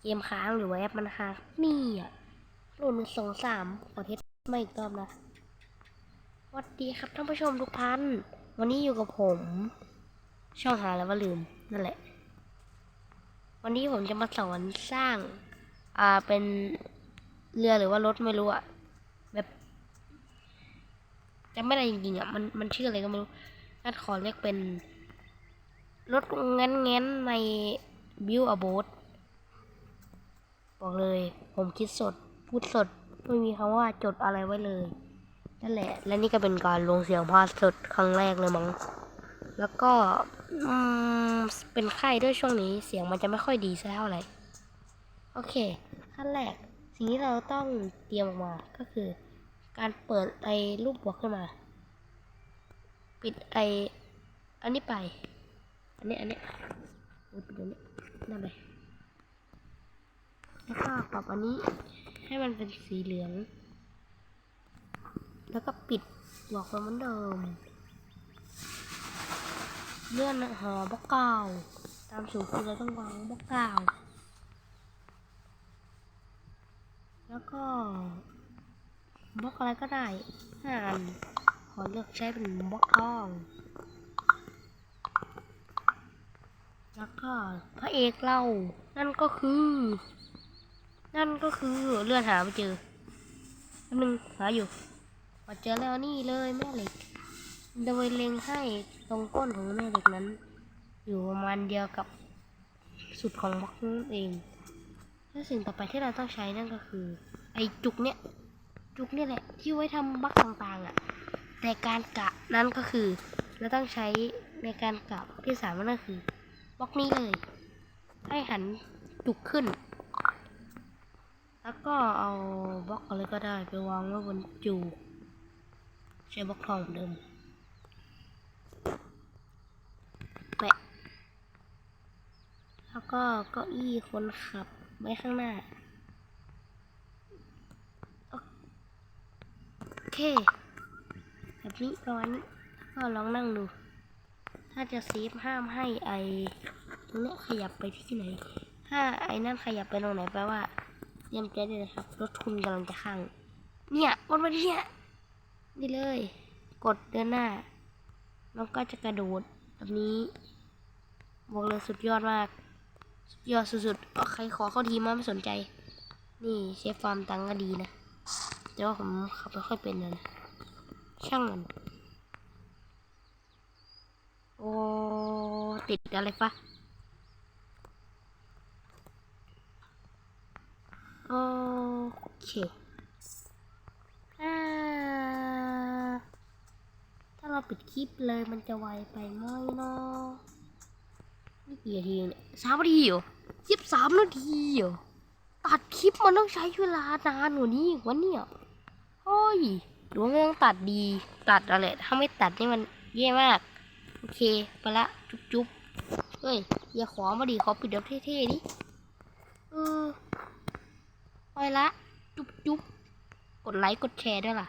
เกมค้างหรือว่าแอปมันค้างนี่อะโหลดหนึ่งสองสามขอเทสไม่อีกรอบนะสวัสดีครับท่านผู้ชมทุกท่านวันนี้อยู่กับผม ช่องหาแล้วว่าลืมนั่นแหละ วันนี้ผมจะมาสอนสร้าง อ่าเป็นเรือหรือว่ารถไม่รู้อะแบบจำไม่ได้จริงๆอะมันมันชื่ออะไรก็ไม่รู้งั้นขอเรียกเป็นรถงั้นงั้นในบิวอ b บ t บอกเลย ผมคิดสด พูดสด ไม่มีคำว่าจดอะไรไว้เลย นั่นแหละ และนี่ก็เป็นการลงเสียงพาสดครั้งแรกเลยมั้ง แล้วก็อืมเป็นไข้ด้วยช่วงนี้ เสียงมันจะไม่ค่อยดีสักเท่าไหร่ โอเค ขั้นแรก สิ่งที่เราต้องเตรียมออกมา ก็คือ การเปิดไอ้รูปบวกขึ้นมา ปิดไอ้อันนี้ไป อันนี้ อันนี้ปิดอันนี้นั่นไป รับอันนี้ให้มันเป็นสีเหลือง แล้วก็ปิดบวกไปเหมือนเดิม เลื่อนหอบล็อกเก้าตามสูตรคือเราต้องวางบล็อกเก้าแล้วก็บล็อกอะไรก็ได้ห้าอันขอเลือกใช้เป็นบล็อกทองแล้วก็พระเอกเรา นั่นก็คือ นั่นก็คือเลื่อนหาไม่เจอแป๊บนึงหาอยู่พอเจอแล้วนี่เลยแม่เหล็ก โดยเล็งให้ตรงก้นของแม่เหล็กนั้น อยู่ประมาณเดียวกับสุดของบล็อกนั่นเองและสิ่งต่อไปที่เราต้องใช้นั่นก็คือ ไอ้จุกเนี่ย จุกเนี่ยแหละ ที่ไว้ทำบล็อกต่างๆอะ่ะ แต่การกะนั้นก็คือ เราต้องใช้ในการกะที่สามนั่นก็คือบล็อกนี้เลย ให้หันจุกขึ้น ก็เอาบล็อกอะไรก็ได้ไปวางไว้บนจูกใช้บล็อกทองเดิมแปะแล้วก็เก้าอี้คนขับไว้ข้างหน้า โอเค แบบนี้ประมาณนี้ก็ลองนั่งดู ถ้าจะเซฟห้ามให้ไอตรงเนี้ยขยับไปที่ไหน ถ้าไอ้นั่นขยับไปตรงไหนแปลว่า เตรียมใจได้เลยครับ รถทุนกำลังจะข้าง เนี่ยวันมาที่เนี่ยนี่เลย กดเดินหน้าแล้วก็จะกระโดดแบบนี้บอกเลยสุดยอดมาก สุดยอดสุดๆใครขอเข้าทีมมาไม่สนใจ นี่เชฟฟาร์มตังก็ดีนะแต่ว่าผมขับไม่ค่อยเป็นนะช่างมันโอ้ติดอะไรปะ โอเคอ่าถ้าเราปิดคลิปเลยมันจะไวไปไหมเนาะนี่กี่นาทีเนี่ยสามนาทีเหรอสิบสามนาทีเหรอตัดคลิปมันต้องใช้เวลานานกว่านี้อีกวะเนี่ยเฮ้ยหรือว่าไม่ต้องตัดดีตัดอะไรถ้าไม่ตัดนี่มันแย่มาก โอเค ไปละ จุ๊บจุ๊บเฮ้ย อย่าขอมาดิขอปิดแบบเท่ๆดิเออ ไปละ จุ๊บจุ๊บกดไลค์ กดแชร์ด้วยล่ะ